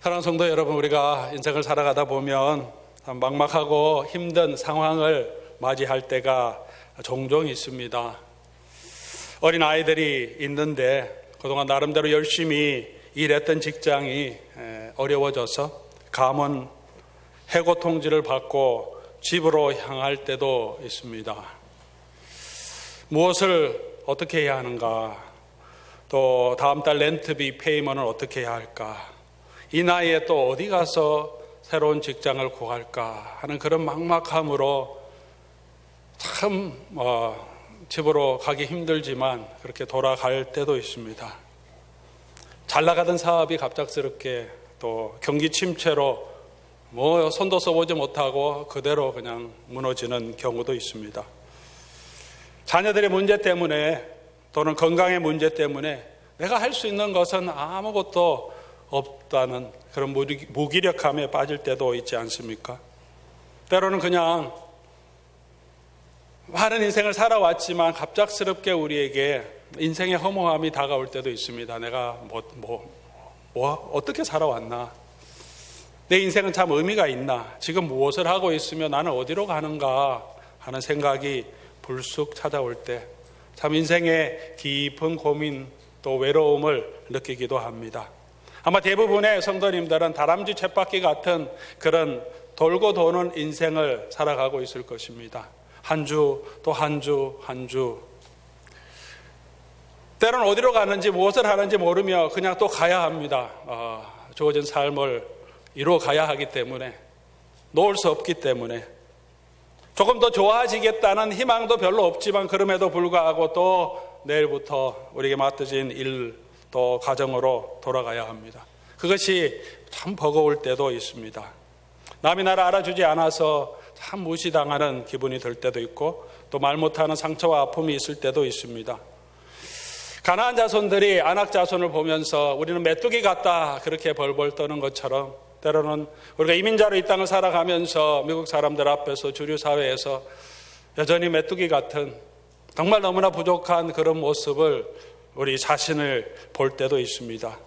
사랑하는 성도 여러분, 우리가 인생을 살아가다 보면 참 막막하고 힘든 상황을 맞이할 때가 종종 있습니다. 어린 아이들이 있는데 그동안 나름대로 열심히 일했던 직장이 에, 어려워져서 감원 해고 통지를 받고 집으로 향할 때도 있습니다. 무엇을 어떻게 해야 하는가? 또 다음 달 렌트비 페이먼을 어떻게 해야 할까? 이 나이에 또 어디 가서 새로운 직장을 구할까 하는 그런 막막함으로 참 어, 집으로 가기 힘들지만 그렇게 돌아갈 때도 있습니다. 잘 나가던 사업이 갑작스럽게 또 경기 침체로 뭐 손도 써보지 못하고 그대로 그냥 무너지는 경우도 있습니다. 자녀들의 문제 때문에 또는 건강의 문제 때문에 내가 할 수 있는 것은 아무것도 없다는 그런 무기- 무기력함에 빠질 때도 있지 않습니까? 때로는 그냥 많은 인생을 살아왔지만 갑작스럽게 우리에게 인생의 허무함이 다가올 때도 있습니다. 내가 뭐, 뭐, 뭐, 어떻게 살아왔나? 내 인생은 참 의미가 있나? 지금 무엇을 하고 있으며 나는 어디로 가는가? 하는 생각이 불쑥 찾아올 때 참 인생의 깊은 고민 또 외로움을 느끼기도 합니다. 아마 대부분의 성도님들은 다람쥐 쳇바퀴 같은 그런 돌고 도는 인생을 살아가고 있을 것입니다. 한 주, 또 한 주, 한 주. 때로는 어디로 가는지 무엇을 하는지 모르며 그냥 또 가야 합니다. 어, 주어진 삶을 이루어 가야 하기 때문에 놓을 수 없기 때문에 조금 더 좋아지겠다는 희망도 별로 없지만 그럼에도 불구하고 또 내일부터 우리에게 맡겨진 일 또 가정으로 돌아가야 합니다. 그것이 참 버거울 때도 있습니다. 남이 나를 알아주지 않아서 참 무시당하는 기분이 들 때도 있고 또 말 못하는 상처와 아픔이 있을 때도 있습니다. 가나안 자손들이 안악 자손을 보면서 우리는 메뚜기 같다 그렇게 벌벌 떠는 것처럼 때로는 우리가 이민자로 이 땅을 살아가면서 미국 사람들 앞에서 주류 사회에서 여전히 메뚜기 같은 정말 너무나 부족한 그런 모습을 우리 자신을 볼 때도 있습니다.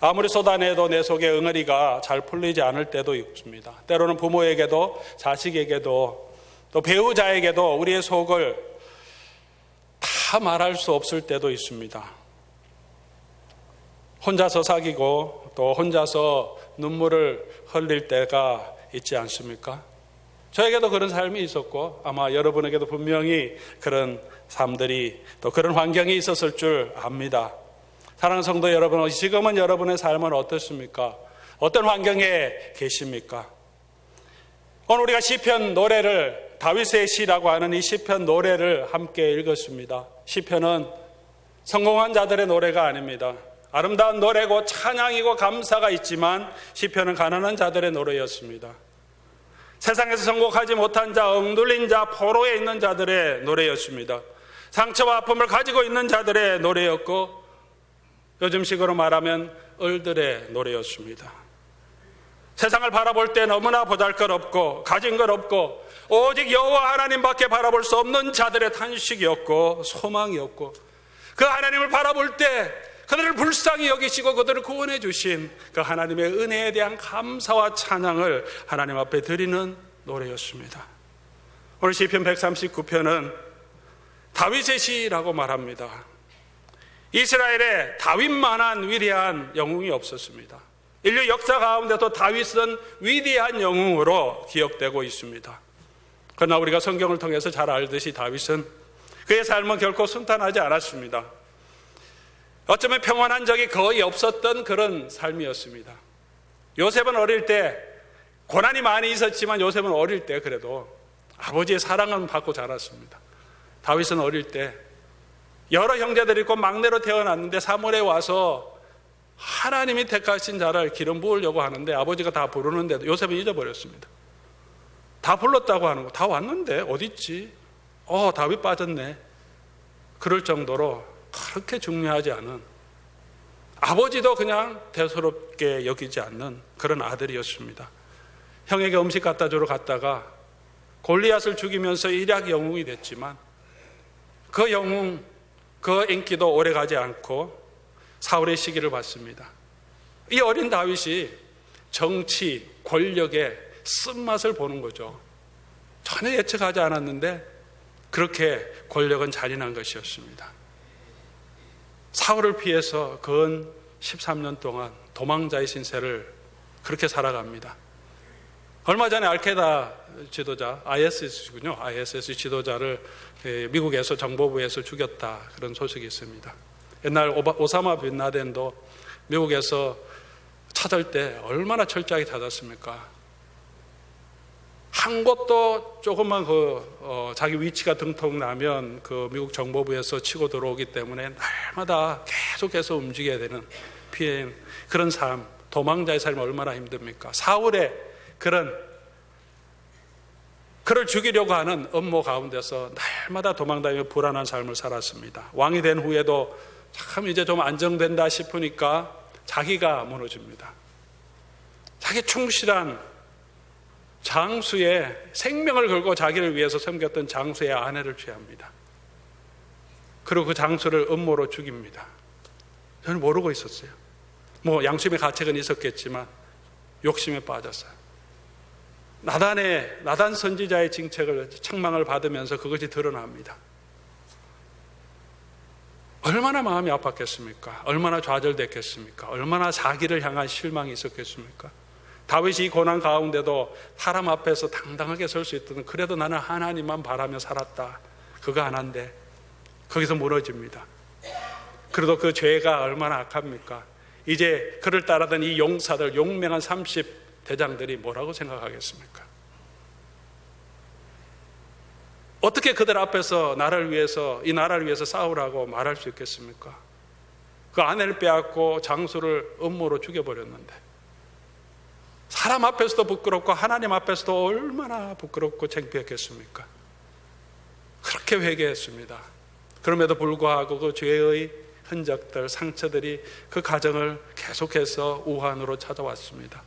아무리 쏟아내도 내 속의 응어리가 잘 풀리지 않을 때도 있습니다. 때로는 부모에게도 자식에게도 또 배우자에게도 우리의 속을 다 말할 수 없을 때도 있습니다. 혼자서 사귀고 또 혼자서 눈물을 흘릴 때가 있지 않습니까? 저에게도 그런 삶이 있었고 아마 여러분에게도 분명히 그런 삶들이 또 그런 환경이 있었을 줄 압니다. 사랑하는 성도 여러분, 지금은 여러분의 삶은 어떻습니까? 어떤 환경에 계십니까? 오늘 우리가 시편 노래를 다윗의 시라고 하는 이 시편 노래를 함께 읽었습니다. 시편은 성공한 자들의 노래가 아닙니다. 아름다운 노래고 찬양이고 감사가 있지만 시편은 가난한 자들의 노래였습니다. 세상에서 성공하지 못한 자, 엉둘린 자, 포로에 있는 자들의 노래였습니다. 상처와 아픔을 가지고 있는 자들의 노래였고 요즘식으로 말하면 을들의 노래였습니다. 세상을 바라볼 때 너무나 보잘것없고 가진 것 없고 오직 여호와 하나님밖에 바라볼 수 없는 자들의 탄식이었고 소망이었고 그 하나님을 바라볼 때 그들을 불쌍히 여기시고 그들을 구원해 주신 그 하나님의 은혜에 대한 감사와 찬양을 하나님 앞에 드리는 노래였습니다. 오늘 시편 139편은 다윗의 시라고 말합니다. 이스라엘에 다윗만한 위대한 영웅이 없었습니다. 인류 역사 가운데도 다윗은 위대한 영웅으로 기억되고 있습니다. 그러나 우리가 성경을 통해서 잘 알듯이 다윗은 그의 삶은 결코 순탄하지 않았습니다. 어쩌면 평안한 적이 거의 없었던 그런 삶이었습니다. 요셉은 어릴 때 고난이 많이 있었지만 요셉은 어릴 때 그래도 아버지의 사랑은 받고 자랐습니다. 다윗은 어릴 때 여러 형제들이 있고 막내로 태어났는데 사물에 와서 하나님이 택하신 자를 기름 부으려고 하는데 아버지가 다 부르는데도 요셉은 잊어버렸습니다. 다 불렀다고 하는 거, 다 왔는데 어딨지? 어, 다윗 빠졌네. 그럴 정도로 그렇게 중요하지 않은 아버지도 그냥 대수롭게 여기지 않는 그런 아들이었습니다. 형에게 음식 갖다 주러 갔다가 골리앗을 죽이면서 일약 영웅이 됐지만 그 영웅, 그 인기도 오래 가지 않고 사울의 시기를 받습니다. 이 어린 다윗이 정치, 권력의 쓴맛을 보는 거죠. 전혀 예측하지 않았는데 그렇게 권력은 잔인한 것이었습니다. 사울을 피해서 근 13년 동안 도망자의 신세를 그렇게 살아갑니다. 얼마 전에 알케다 지도자 ISS군요. ISS 지도자를 예, 미국에서 정보부에서 죽였다 그런 소식이 있습니다. 옛날 오사마 빈 라덴도 미국에서 찾을 때 얼마나 철저하게 찾았습니까? 한 곳도 조금만 그 어, 자기 위치가 등통 나면 그 미국 정보부에서 치고 들어오기 때문에 날마다 계속해서 움직여야 되는 피해 그런 삶, 도망자의 삶이 얼마나 힘듭니까? 사울의 그런 그를 죽이려고 하는 업무 가운데서 날마다 도망다니며 불안한 삶을 살았습니다. 왕이 된 후에도 참 이제 좀 안정된다 싶으니까 자기가 무너집니다. 자기 충실한 장수의 생명을 걸고 자기를 위해서 섬겼던 장수의 아내를 취합니다. 그리고 그 장수를 음모로 죽입니다. 저는 모르고 있었어요. 뭐 양심의 가책은 있었겠지만 욕심에 빠졌어요. 나단의 나단 선지자의 징책을 책망을 받으면서 그것이 드러납니다. 얼마나 마음이 아팠겠습니까? 얼마나 좌절됐겠습니까? 얼마나 자기를 향한 실망이 있었겠습니까? 다윗이 이 고난 가운데도 사람 앞에서 당당하게 설 수 있던 그래도 나는 하나님만 바라며 살았다. 그거 하나인데 거기서 무너집니다. 그래도 그 죄가 얼마나 악합니까? 이제 그를 따르던 이 용사들 용맹한 30 대장들이 뭐라고 생각하겠습니까? 어떻게 그들 앞에서 나를 위해서 이 나라를 위해서 싸우라고 말할 수 있겠습니까? 그 아내를 빼앗고 장수를 음모로 죽여버렸는데 사람 앞에서도 부끄럽고 하나님 앞에서도 얼마나 부끄럽고 창피했겠습니까? 그렇게 회개했습니다. 그럼에도 불구하고 그 죄의 흔적들, 상처들이 그 가정을 계속해서 우한으로 찾아왔습니다.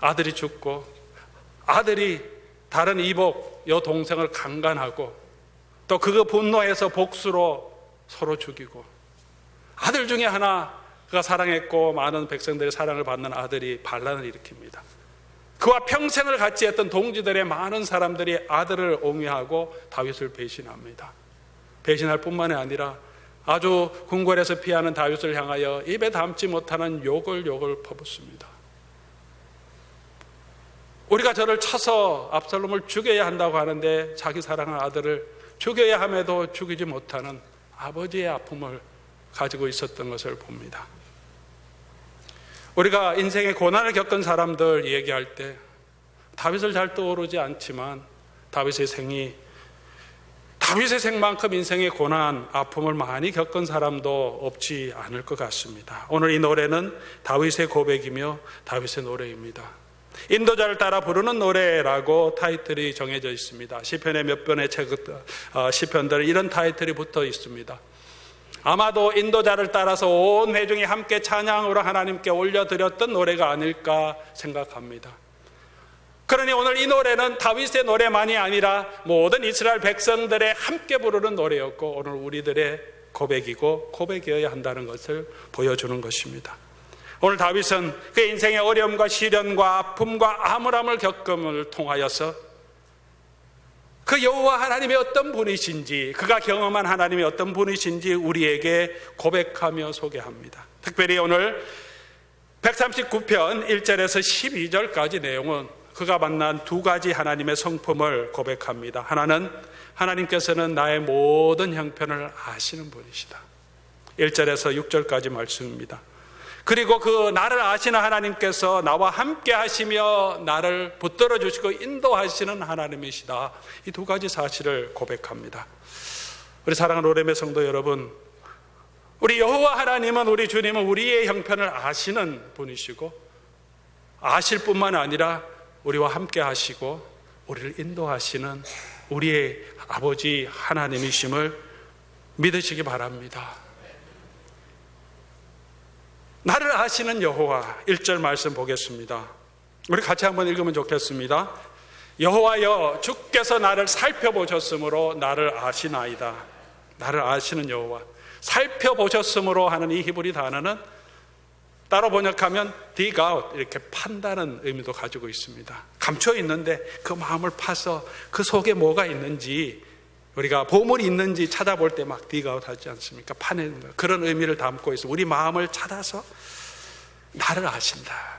아들이 죽고 아들이 다른 이복 여 동생을 강간하고 또 그거 분노해서 복수로 서로 죽이고 아들 중에 하나 그가 사랑했고 많은 백성들의 사랑을 받는 아들이 반란을 일으킵니다. 그와 평생을 같이 했던 동지들의 많은 사람들이 아들을 옹위하고 다윗을 배신합니다. 배신할 뿐만이 아니라 아주 궁궐에서 피하는 다윗을 향하여 입에 담지 못하는 욕을 욕을 퍼붓습니다. 우리가 저를 쳐서 압살롬을 죽여야 한다고 하는데 자기 사랑하는 아들을 죽여야 함에도 죽이지 못하는 아버지의 아픔을 가지고 있었던 것을 봅니다. 우리가 인생의 고난을 겪은 사람들 얘기할 때 다윗을 잘 떠오르지 않지만 다윗의 생이 다윗의 생만큼 인생의 고난, 아픔을 많이 겪은 사람도 없지 않을 것 같습니다. 오늘 이 노래는 다윗의 고백이며 다윗의 노래입니다. 인도자를 따라 부르는 노래라고 타이틀이 정해져 있습니다. 시편의 몇 편의 책, 어, 시편들은 이런 타이틀이 붙어 있습니다. 아마도 인도자를 따라서 온 회중이 함께 찬양으로 하나님께 올려드렸던 노래가 아닐까 생각합니다. 그러니 오늘 이 노래는 다윗의 노래만이 아니라 모든 이스라엘 백성들의 함께 부르는 노래였고 오늘 우리들의 고백이고 고백이어야 한다는 것을 보여주는 것입니다. 오늘 다윗은 그 인생의 어려움과 시련과 아픔과 암울함을 겪음을 통하여서 그 여호와 하나님의 어떤 분이신지 그가 경험한 하나님의 어떤 분이신지 우리에게 고백하며 소개합니다. 특별히 오늘 139편 1절에서 12절까지 내용은 그가 만난 두 가지 하나님의 성품을 고백합니다. 하나는 하나님께서는 나의 모든 형편을 아시는 분이시다. 1절에서 6절까지 말씀입니다. 그리고 그 나를 아시는 하나님께서 나와 함께 하시며 나를 붙들어 주시고 인도하시는 하나님이시다. 이 두 가지 사실을 고백합니다. 우리 사랑하는 오렘의 성도 여러분, 우리 여호와 하나님은 우리 주님은 우리의 형편을 아시는 분이시고 아실 뿐만 아니라 우리와 함께 하시고 우리를 인도하시는 우리의 아버지 하나님이심을 믿으시기 바랍니다. 나를 아시는 여호와 1절 말씀 보겠습니다. 우리 같이 한번 읽으면 좋겠습니다. 여호와여 주께서 나를 살펴보셨으므로 나를 아시나이다. 나를 아시는 여호와 살펴보셨으므로 하는 이 히브리 단어는 따로 번역하면 dig out 이렇게 판다는 의미도 가지고 있습니다. 감춰 있는데 그 마음을 파서 그 속에 뭐가 있는지 우리가 보물이 있는지 찾아볼 때막 out 하지 않습니까? 파내는 거. 그런 의미를 담고 있어. 우리 마음을 찾아서 나를 아신다.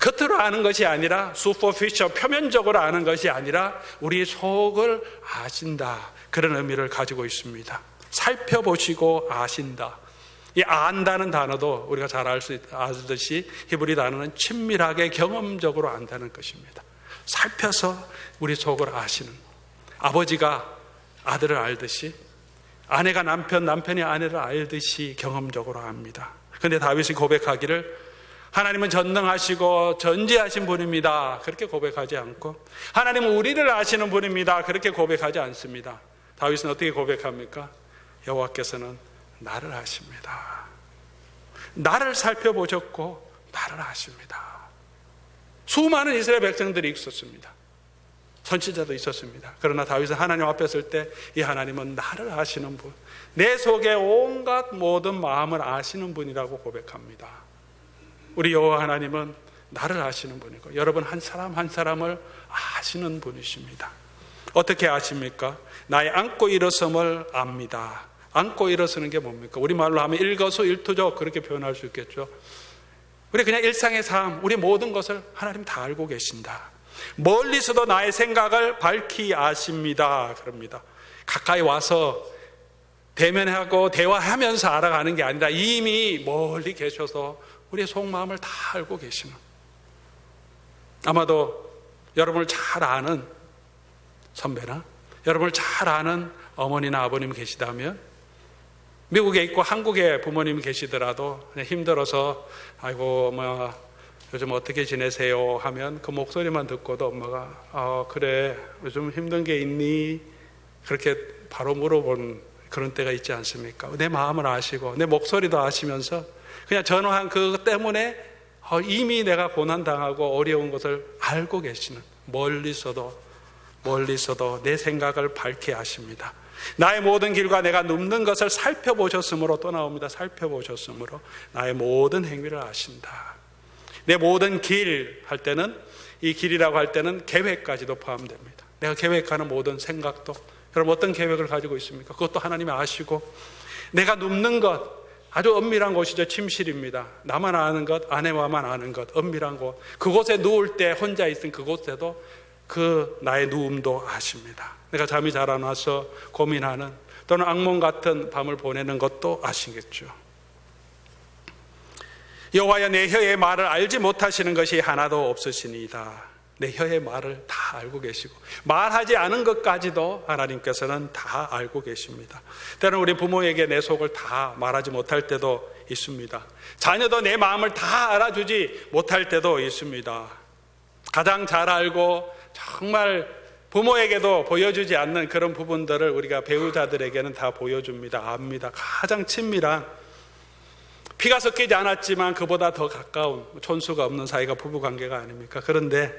겉으로 아는 것이 아니라 superficial 표면적으로 아는 것이 아니라 우리 속을 아신다. 그런 의미를 가지고 있습니다. 살펴보시고 아신다. 이 안다는 단어도 우리가 잘 알수 아듯이 히브리 단어는 친밀하게 경험적으로 안다는 것입니다. 살펴서 우리 속을 아시는 아버지가 아들을 알듯이 아내가 남편, 남편이 아내를 알듯이 경험적으로 압니다. 근데 다윗이 고백하기를 하나님은 전능하시고 전지하신 분입니다. 그렇게 고백하지 않고 하나님은 우리를 아시는 분입니다. 그렇게 고백하지 않습니다. 다윗은 어떻게 고백합니까? 여호와께서는 나를 아십니다. 나를 살펴보셨고 나를 아십니다. 수많은 이스라엘 백성들이 있었습니다. 선지자도 있었습니다. 그러나 다윗은 하나님 앞에 설 때 이 하나님은 나를 아시는 분, 내 속에 온갖 모든 마음을 아시는 분이라고 고백합니다. 우리 여호와 하나님은 나를 아시는 분이고 여러분 한 사람 한 사람을 아시는 분이십니다. 어떻게 아십니까? 나의 안고 일어섬을 압니다. 안고 일어서는 게 뭡니까? 우리 말로 하면 일거수 일투족 그렇게 표현할 수 있겠죠. 우리 그냥 일상의 삶, 우리 모든 것을 하나님 다 알고 계신다. 멀리서도 나의 생각을 밝히 아십니다. 그럽니다. 가까이 와서 대면하고 대화하면서 알아가는 게 아니라 이미 멀리 계셔서 우리의 속마음을 다 알고 계시는. 아마도 여러분을 잘 아는 선배나 여러분을 잘 아는 어머니나 아버님 계시다면 미국에 있고 한국에 부모님 계시더라도 힘들어서 아이고 뭐 요즘 어떻게 지내세요 하면 그 목소리만 듣고도 엄마가 아 그래 요즘 힘든 게 있니 그렇게 바로 물어본 그런 때가 있지 않습니까? 내 마음을 아시고 내 목소리도 아시면서 그냥 전화한 그 때문에 어, 이미 내가 고난 당하고 어려운 것을 알고 계시는 멀리서도 멀리서도 내 생각을 밝게 하십니다. 나의 모든 길과 내가 눕는 것을 살펴보셨으므로 또 나옵니다. 살펴보셨으므로 나의 모든 행위를 아신다. 내 모든 길 할 때는 이 길이라고 할 때는 계획까지도 포함됩니다. 내가 계획하는 모든 생각도 여러분 어떤 계획을 가지고 있습니까? 그것도 하나님이 아시고 내가 눕는 것 아주 엄밀한 곳이죠. 침실입니다. 나만 아는 것, 아내와만 아는 것, 엄밀한 곳. 그곳에 누울 때 혼자 있은 그곳에도 그 나의 누움도 아십니다. 내가 잠이 잘 안 와서 고민하는 또는 악몽 같은 밤을 보내는 것도 아시겠죠. 여호와여 내 혀의 말을 알지 못하시는 것이 하나도 없으시니이다. 내 혀의 말을 다 알고 계시고 말하지 않은 것까지도 하나님께서는 다 알고 계십니다. 때는 우리 부모에게 내 속을 다 말하지 못할 때도 있습니다. 자녀도 내 마음을 다 알아주지 못할 때도 있습니다. 가장 잘 알고 정말 부모에게도 보여주지 않는 그런 부분들을 우리가 배우자들에게는 다 보여줍니다. 압니다. 가장 친밀한 피가 섞이지 않았지만 그보다 더 가까운 촌수가 없는 사이가 부부 관계가 아닙니까? 그런데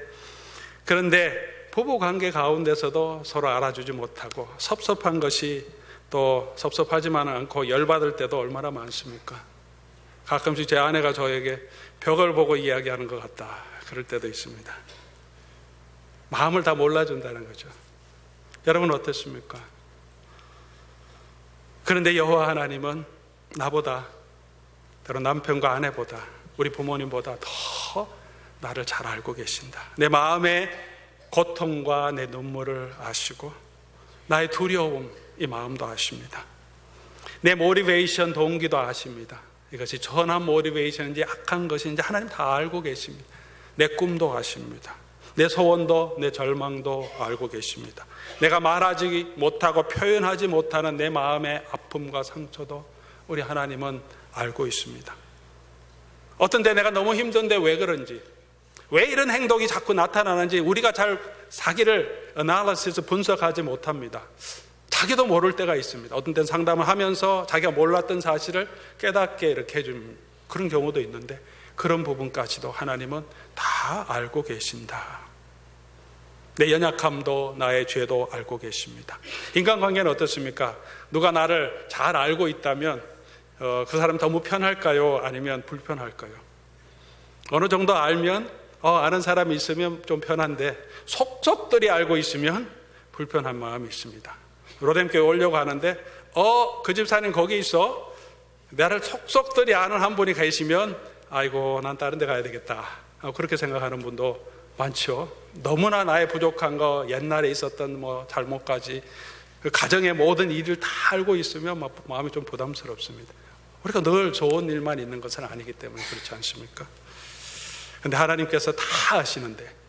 그런데 부부 관계 가운데서도 서로 알아주지 못하고 섭섭한 것이 또 섭섭하지만 않고 열받을 때도 얼마나 많습니까? 가끔씩 제 아내가 저에게 벽을 보고 이야기하는 것 같다. 그럴 때도 있습니다. 마음을 다 몰라준다는 거죠. 여러분 어떻습니까? 그런데 여호와 하나님은 나보다 때로 남편과 아내보다 우리 부모님보다 더 나를 잘 알고 계신다. 내 마음의 고통과 내 눈물을 아시고 나의 두려움 이 마음도 아십니다. 내 모티베이션 동기도 아십니다. 이것이 전한 모티베이션인지 악한 것인지 하나님 다 알고 계십니다. 내 꿈도 아십니다. 내 소원도 내 절망도 알고 계십니다. 내가 말하지 못하고 표현하지 못하는 내 마음의 아픔과 상처도 우리 하나님은 알고 있습니다. 어떤 때 내가 너무 힘든데 왜 그런지, 왜 이런 행동이 자꾸 나타나는지 우리가 잘 사기를 어나리시스 분석하지 못합니다. 자기도 모를 때가 있습니다. 어떤 때는 상담을 하면서 자기가 몰랐던 사실을 깨닫게 이렇게 해주는 그런 경우도 있는데 그런 부분까지도 하나님은 다 알고 계신다. 내 연약함도 나의 죄도 알고 계십니다. 인간관계는 어떻습니까? 누가 나를 잘 알고 있다면 어, 그 사람 너무 편할까요? 아니면 불편할까요? 어느 정도 알면 어, 아는 사람이 있으면 좀 편한데 속속들이 알고 있으면 불편한 마음이 있습니다. 로뎀교회 오려고 하는데 어, 그 집사님 거기 있어. 나를 속속들이 아는 한 분이 계시면 아이고 난 다른 데 가야 되겠다. 어, 그렇게 생각하는 분도 많죠. 너무나 나의 부족한 거 옛날에 있었던 뭐 잘못까지 그 가정의 모든 일을 다 알고 있으면 막 마음이 좀 부담스럽습니다. 우리가 늘 좋은 일만 있는 것은 아니기 때문에 그렇지 않습니까? 근데 하나님께서 다 아시는데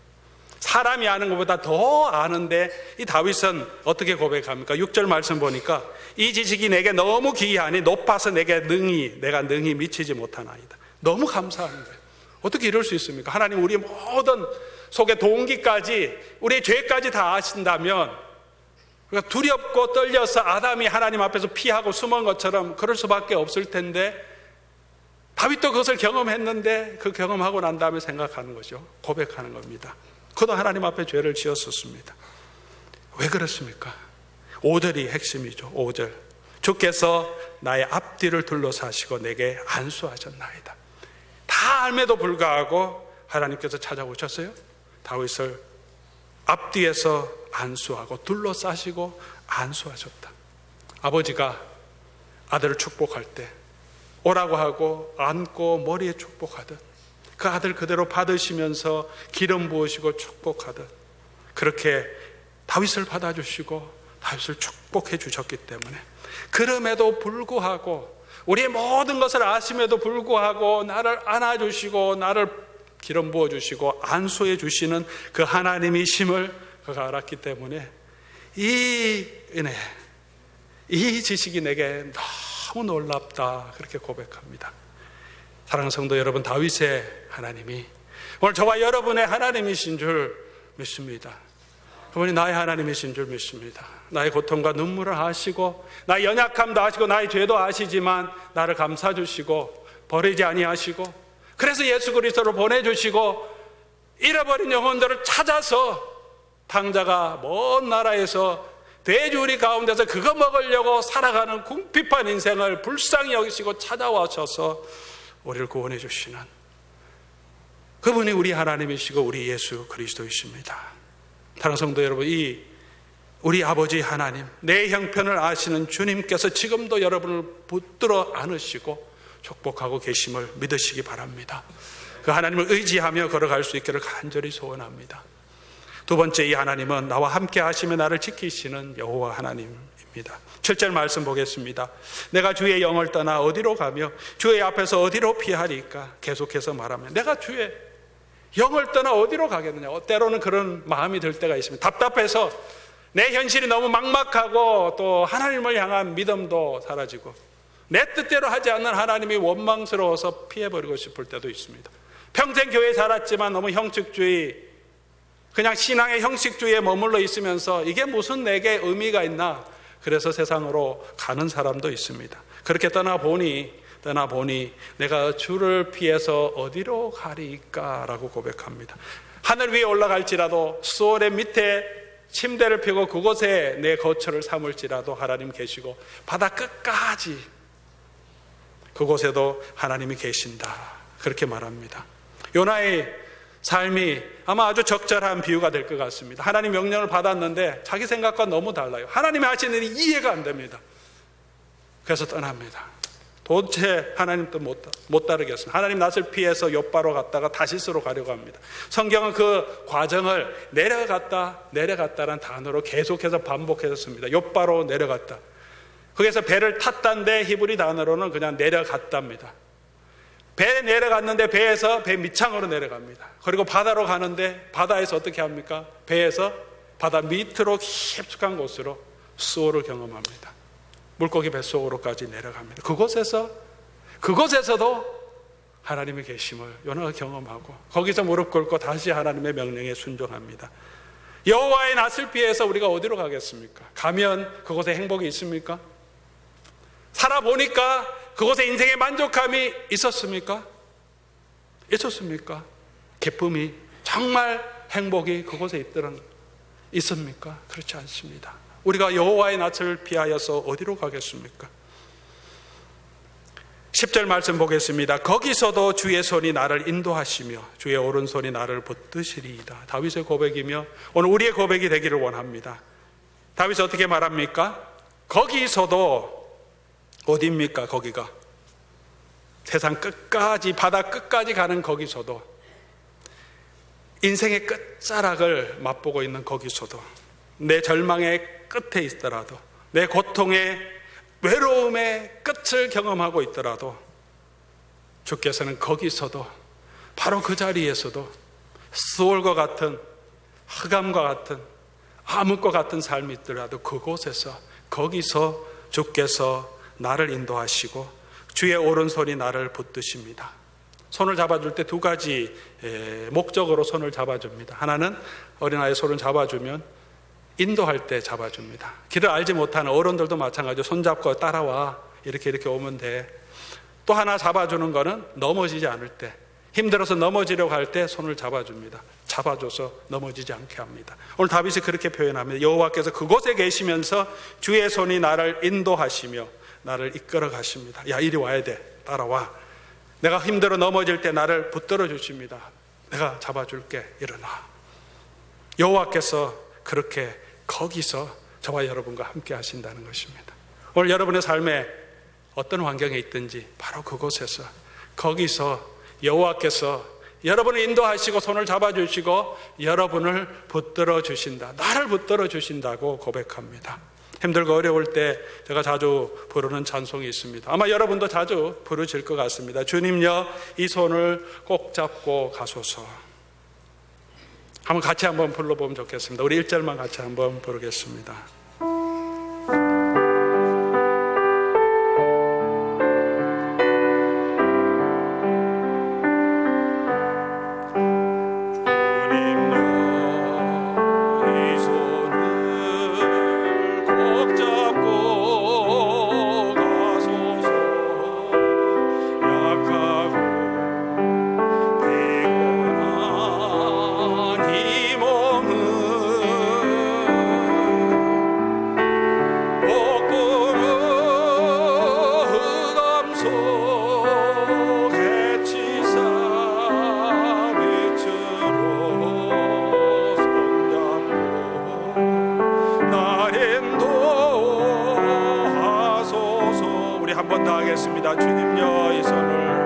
사람이 아는 것보다 더 아는데 이 다윗은 어떻게 고백합니까? 6절 말씀 보니까 이 지식이 내게 너무 기이하니 높아서 내게 능히 내가 능히 미치지 못하나이다. 너무 거예요. 어떻게 이럴 수 있습니까? 하나님 우리의 모든 속의 동기까지 우리의 죄까지 다 아신다면 그러니까 두렵고 떨려서 아담이 하나님 앞에서 피하고 숨은 것처럼 그럴 수밖에 없을 텐데 다윗도 그것을 경험했는데 그 경험하고 난 다음에 생각하는 거죠. 고백하는 겁니다. 그도 하나님 앞에 죄를 지었었습니다. 왜 그렇습니까? 5절이 핵심이죠. 5절. 주께서 나의 앞뒤를 둘러사시고 내게 안수하셨나이다. 다 알매도 불구하고 하나님께서 찾아오셨어요. 다윗을 앞뒤에서 안수하고 둘러싸시고 안수하셨다. 아버지가 아들을 축복할 때 오라고 하고 안고 머리에 축복하듯 그 아들 그대로 받으시면서 기름 부으시고 축복하듯 그렇게 다윗을 받아주시고 다윗을 축복해 주셨기 때문에 그럼에도 불구하고 우리의 모든 것을 아심에도 불구하고 나를 안아주시고 나를 기름 부어 주시고 안수해 주시는 그 하나님이심을 그가 알았기 때문에 이 은혜, 이 지식이 내게 너무 놀랍다 그렇게 고백합니다. 사랑하는 성도 여러분, 다윗의 하나님이 오늘 저와 여러분의 하나님이신 줄 믿습니다. 그분이 나의 하나님이신 줄 믿습니다. 나의 고통과 눈물을 아시고 나의 연약함도 아시고 나의 죄도 아시지만 나를 감싸 주시고 버리지 아니하시고 그래서 예수 그리스도를 보내 주시고 잃어버린 영혼들을 찾아서 당자가 먼 나라에서 돼지우리 가운데서 그거 먹으려고 살아가는 궁핍한 인생을 불쌍히 여기시고 찾아와셔서 우리를 구원해 주시는 그분이 우리 하나님이시고 우리 예수 그리스도이십니다. 사랑 성도 여러분, 이 우리 아버지 하나님, 내 형편을 아시는 주님께서 지금도 여러분을 붙들어 안으시고 축복하고 계심을 믿으시기 바랍니다. 그 하나님을 의지하며 걸어갈 수 있기를 간절히 소원합니다. 두 번째 이 하나님은 나와 함께 하시며 나를 지키시는 여호와 하나님입니다. 7절 말씀 보겠습니다. 내가 주의 영을 떠나 어디로 가며 주의 앞에서 어디로 피하리까? 계속해서 말하면 내가 주의 영을 떠나 어디로 가겠느냐? 때로는 그런 마음이 들 때가 있습니다. 답답해서 내 현실이 너무 막막하고 또 하나님을 향한 믿음도 사라지고 내 뜻대로 하지 않는 하나님이 원망스러워서 피해버리고 싶을 때도 있습니다. 평생 교회 살았지만 너무 형식주의, 그냥 신앙의 형식주의에 머물러 있으면서 이게 무슨 내게 의미가 있나? 그래서 세상으로 가는 사람도 있습니다. 그렇게 떠나보니, 떠나보니 내가 주를 피해서 어디로 가리까라고 고백합니다. 하늘 위에 올라갈지라도 수월의 밑에 침대를 펴고 그곳에 내 거처를 삼을지라도 하나님 계시고 바다 끝까지 그곳에도 하나님이 계신다. 그렇게 말합니다. 요나의 삶이 아마 아주 적절한 비유가 될 것 같습니다. 하나님 명령을 받았는데 자기 생각과 너무 달라요. 하나님이 하시는 일이 이해가 안 됩니다. 그래서 떠납니다. 도대체 하나님도 못, 못 따르겠습니다. 하나님 낯을 피해서 옆바로 갔다가 다시스로 가려고 합니다. 성경은 그 과정을 내려갔다, 내려갔다라는 단어로 계속해서 반복해서 씁니다. 옆바로 내려갔다. 거기서 배를 탔다는데 히브리 단어로는 그냥 내려갔답니다. 배에 내려갔는데 배에서 배 밑창으로 내려갑니다. 그리고 바다로 가는데 바다에서 어떻게 합니까? 배에서 바다 밑으로 깊숙한 곳으로 수호를 경험합니다. 물고기 뱃속으로까지 내려갑니다. 그곳에서 그곳에서도 하나님의 계심을 요나가 경험하고 거기서 무릎 꿇고 다시 하나님의 명령에 순종합니다. 여호와의 낯을 피해서 우리가 어디로 가겠습니까? 가면 그곳에 행복이 있습니까? 살아보니까 그곳에 인생의 만족감이 있었습니까? 있었습니까? 기쁨이 정말 행복이 그곳에 있더란 있습니까? 그렇지 않습니다. 우리가 여호와의 낯을 피하여서 어디로 가겠습니까? 10절 말씀 보겠습니다. 거기서도 주의 손이 나를 인도하시며 주의 오른손이 나를 붙드시리이다. 다윗의 고백이며 오늘 우리의 고백이 되기를 원합니다. 다윗이 어떻게 말합니까? 거기서도 어디입니까? 거기가 세상 끝까지 바다 끝까지 가는 거기서도 인생의 끝자락을 맛보고 있는 거기서도 내 절망의 끝에 있더라도 내 고통의 외로움의 끝을 경험하고 있더라도 주께서는 거기서도 바로 그 자리에서도 수월과 같은 흑암과 같은 암흑과 같은 삶이 있더라도 그곳에서 거기서 주께서 나를 인도하시고 주의 오른손이 나를 붙드십니다. 손을 잡아줄 때 두 가지 에, 목적으로 손을 잡아줍니다. 하나는 어린아이 손을 잡아주면 인도할 때 잡아줍니다. 길을 알지 못하는 어른들도 마찬가지로 손잡고 따라와 이렇게 이렇게 오면 돼. 또 하나 잡아주는 거는 넘어지지 않을 때 힘들어서 넘어지려고 할 때 손을 잡아줍니다. 잡아줘서 넘어지지 않게 합니다. 오늘 다윗이 그렇게 표현합니다. 여호와께서 그곳에 계시면서 주의 손이 나를 인도하시며 나를 이끌어 가십니다. 야 이리 와야 돼. 따라와. 내가 힘들어 넘어질 때 나를 붙들어 주십니다. 내가 잡아줄게. 일어나. 여호와께서 그렇게 거기서 저와 여러분과 함께 하신다는 것입니다. 오늘 여러분의 삶에 어떤 환경에 있든지 바로 그곳에서 거기서 여호와께서 여러분을 인도하시고 손을 잡아주시고 여러분을 붙들어 주신다. 나를 붙들어 주신다고 고백합니다. 힘들고 어려울 때 제가 자주 부르는 찬송이 있습니다. 아마 여러분도 자주 부르실 것 같습니다. 주님여 이 손을 꼭 잡고 가소서. 한번 같이 한번 불러보면 좋겠습니다. 우리 1절만 같이 한번 부르겠습니다. 우리 한 번 더 하겠습니다. 주님여 이 손을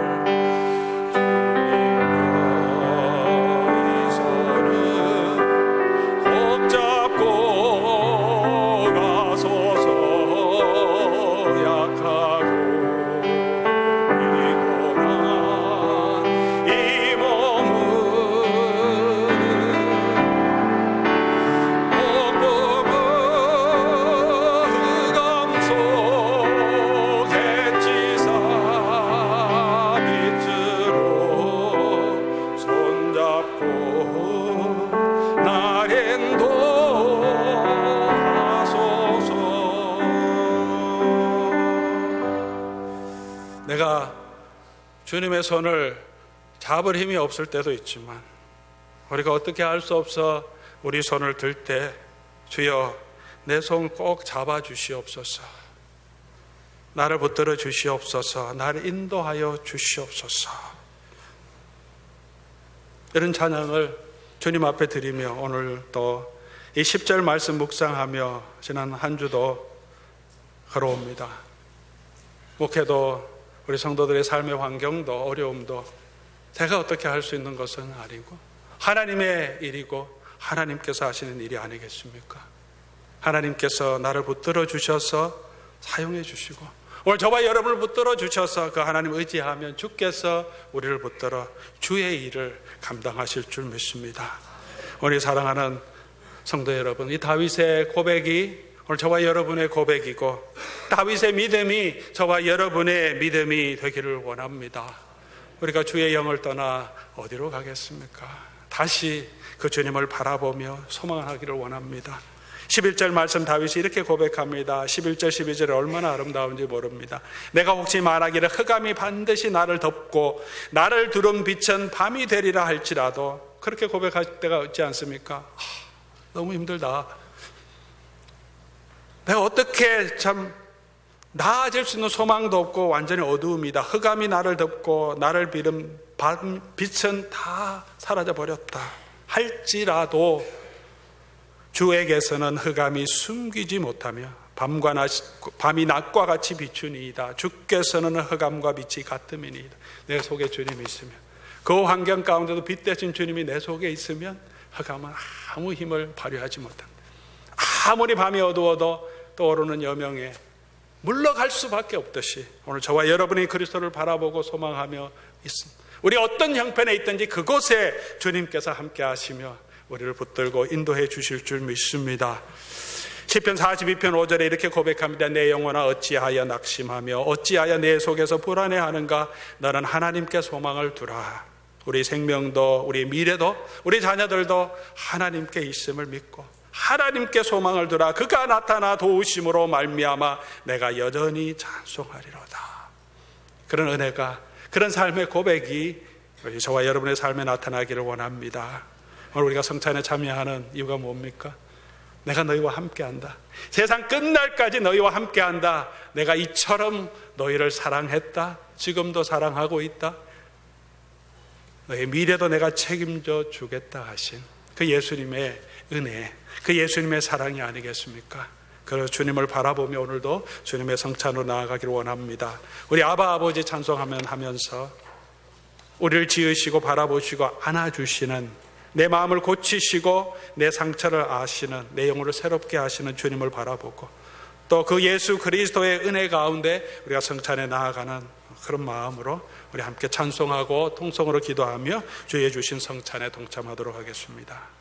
손을 잡을 힘이 없을 때도 있지만 우리가 어떻게 할수 없어 우리 손을 들 때 주여 내 손 꼭 잡아 주시옵소서. 나를 붙들어 주시옵소서. 나를 인도하여 주시옵소서. 이런 찬양을 주님 앞에 드리며 오늘 또 이 10절 말씀 묵상하며 지난 한 주도 걸어옵니다. 목회도 우리 성도들의 삶의 환경도 어려움도 제가 어떻게 할 수 있는 것은 아니고 하나님의 일이고 하나님께서 하시는 일이 아니겠습니까? 하나님께서 나를 붙들어 주셔서 사용해 주시고 오늘 저와 여러분을 붙들어 주셔서 그 하나님 의지하면 주께서 우리를 붙들어 주의 일을 감당하실 줄 믿습니다. 우리 사랑하는 성도 여러분, 이 다윗의 고백이 오늘 저와 여러분의 고백이고 다윗의 믿음이 저와 여러분의 믿음이 되기를 원합니다. 우리가 주의 영을 떠나 어디로 가겠습니까? 다시 그 주님을 바라보며 소망하기를 원합니다. 11절 말씀 다윗이 이렇게 고백합니다. 11절 12절에 얼마나 아름다운지 모릅니다. 내가 혹시 말하기를 흑암이 반드시 나를 덮고 나를 두른 빛은 밤이 되리라 할지라도 그렇게 고백할 때가 있지 않습니까? 하, 너무 힘들다. 내가 어떻게 참 나아질 수 있는 소망도 없고 완전히 어두움이다. 흑암이 나를 덮고 나를 밤, 빛은 다 사라져 버렸다. 할지라도 주에게서는 흑암이 숨기지 못하며 밤과 낮, 밤이 낮과 같이 비추니이다. 주께서는 흑암과 빛이 같음이니이다. 내 속에 주님이 있으면 그 환경 가운데도 빛 대신 주님이 내 속에 있으면 흑암은 아무 힘을 발휘하지 못한다. 아무리 밤이 어두워도 떠오르는 여명에 물러갈 수밖에 없듯이 오늘 저와 여러분이 그리스도를 바라보고 소망하며 있습니다. 우리 어떤 형편에 있든지 그곳에 주님께서 함께 하시며 우리를 붙들고 인도해 주실 줄 믿습니다. 시편 42편 5절에 이렇게 고백합니다. 내 영혼아 어찌하여 낙심하며 어찌하여 내 속에서 불안해하는가? 너는 하나님께 소망을 두라. 우리 생명도 우리 미래도 우리 자녀들도 하나님께 있음을 믿고 하나님께 소망을 두라. 그가 나타나 도우심으로 말미암아 내가 여전히 찬송하리로다. 그런 은혜가 그런 삶의 고백이 저와 여러분의 삶에 나타나기를 원합니다. 오늘 우리가 성찬에 참여하는 이유가 뭡니까? 내가 너희와 함께한다. 세상 끝날까지 너희와 함께한다. 내가 이처럼 너희를 사랑했다. 지금도 사랑하고 있다. 너희 미래도 내가 책임져 주겠다 하신 그 예수님의 은혜, 그 예수님의 사랑이 아니겠습니까? 그 주님을 바라보며 오늘도 주님의 성찬으로 나아가기를 원합니다. 우리 아바 아버지 찬송하면 하면서 우리를 지으시고 바라보시고 안아주시는 내 마음을 고치시고 내 상처를 아시는 내 영혼을 새롭게 하시는 주님을 바라보고 또 그 예수 그리스도의 은혜 가운데 우리가 성찬에 나아가는 그런 마음으로 우리 함께 찬송하고 통성으로 기도하며 주의 주신 성찬에 동참하도록 하겠습니다.